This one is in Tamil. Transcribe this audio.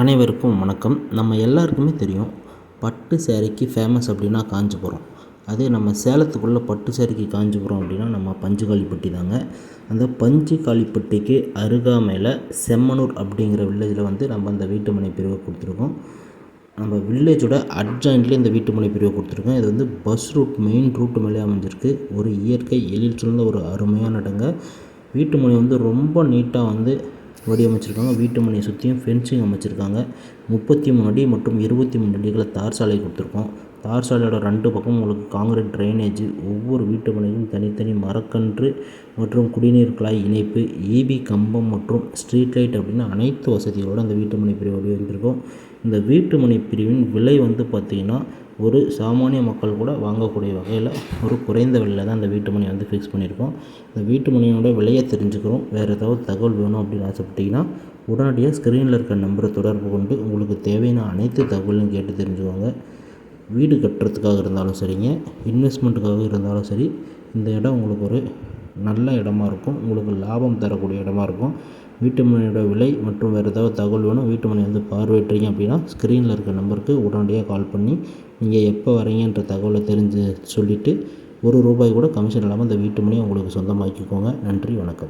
அனைவருக்கும் வணக்கம். நம்ம எல்லாருக்குமே தெரியும் பட்டு சேரீக்கு ஃபேமஸ் அப்படின்னா காஞ்சிபுரம். அதே நம்ம சேலத்துக்குள்ளே பட்டு சேரீக்கு காஞ்சிபுரம் அப்படின்னா நம்ம பஞ்சுகாளிப்பட்டி தாங்க. அந்த பஞ்சுகாளிப்பட்டிக்கு அருகாமையில் செம்மனூர் அப்படிங்கிற வில்லேஜில் வந்து நம்ம அந்த வீட்டுமனை பிரிவை கொடுத்துருக்கோம். நம்ம வில்லேஜோட அட்ஜாயின்ட்லேயே இந்த வீட்டுமனை பிரிவை கொடுத்துருக்கோம். இது வந்து பஸ் ரூட் மெயின் ரூட்டு மேலே அமைஞ்சிருக்கு. ஒரு இயற்கை எழில் சூழ்ந்த ஒரு அருமையான இடங்க. வீட்டுமனை வந்து ரொம்ப நீட்டாக வந்து வடிவமைச்சிருக்காங்க. வீட்டு மனையை சுற்றியும் ஃபென்சிங் அமைச்சிருக்காங்க. முப்பத்தி மூணு அடி மற்றும் இருபத்தி மூணு அடிகளை தார் சாலை கொடுத்துருக்கோம். தார் சாலையோட ரெண்டு பக்கம் உங்களுக்கு காங்கிரீட் ட்ரைனேஜ் ஒவ்வொரு வீட்டு மனையும் தனித்தனி மரக்கன்று மற்றும் குடிநீர் குழாய் இணைப்பு ஈபி கம்பம் மற்றும் ஸ்ட்ரீட் லைட் அப்படின்னு அனைத்து வசதிகளோடு அந்த வீட்டு மனை பிரிவு வடிவமைச்சிருக்கோம் இந்த வீட்டு மனை பிரிவின் விலை வந்து பார்த்திங்கன்னா ஒரு சாமானிய மக்கள் கூட வாங்கக்கூடிய வகையில் ஒரு குறைந்த விலையில் தான் அந்த வீட்டு மனை வந்து ஃபிக்ஸ் பண்ணியிருக்கோம். இந்த வீட்டு மனையோட விலையை தெரிஞ்சுக்கிறோம். வேறு ஏதாவது தகவல் வேணும் அப்படின்னு ஆசைப்பட்டீங்கன்னா உடனடியாக ஸ்க்ரீனில் இருக்க நம்பரை தொடர்பு கொண்டு உங்களுக்கு தேவையான அனைத்து தகவலையும் கேட்டு தெரிஞ்சுக்கோங்க. வீடு கட்டுறதுக்காக இருந்தாலும் சரிங்க இன்வெஸ்ட்மெண்ட்டுக்காக இருந்தாலும் சரி இந்த இடம் உங்களுக்கு ஒரு நல்ல இடமா இருக்கும். உங்களுக்கு லாபம் தரக்கூடிய இடமா இருக்கும். வீட்டு மனையோட விலை மற்றும் வேறு ஏதாவது தகவல் வேணும் வீட்டு மனை வந்து பார்வையிட்றீங்க அப்படின்னா ஸ்க்ரீனில் இருக்க நம்பருக்கு உடனடியாக கால் பண்ணி நீங்கள் எப்போ வரீங்கன்ற தகவலை தெரிஞ்சு சொல்லிவிட்டு ஒரு ரூபாய் கூட கமிஷன் இல்லாமல் அந்த வீட்டு மனையை உங்களுக்கு சொந்தமாக்கிக்கோங்க. நன்றி வணக்கம்.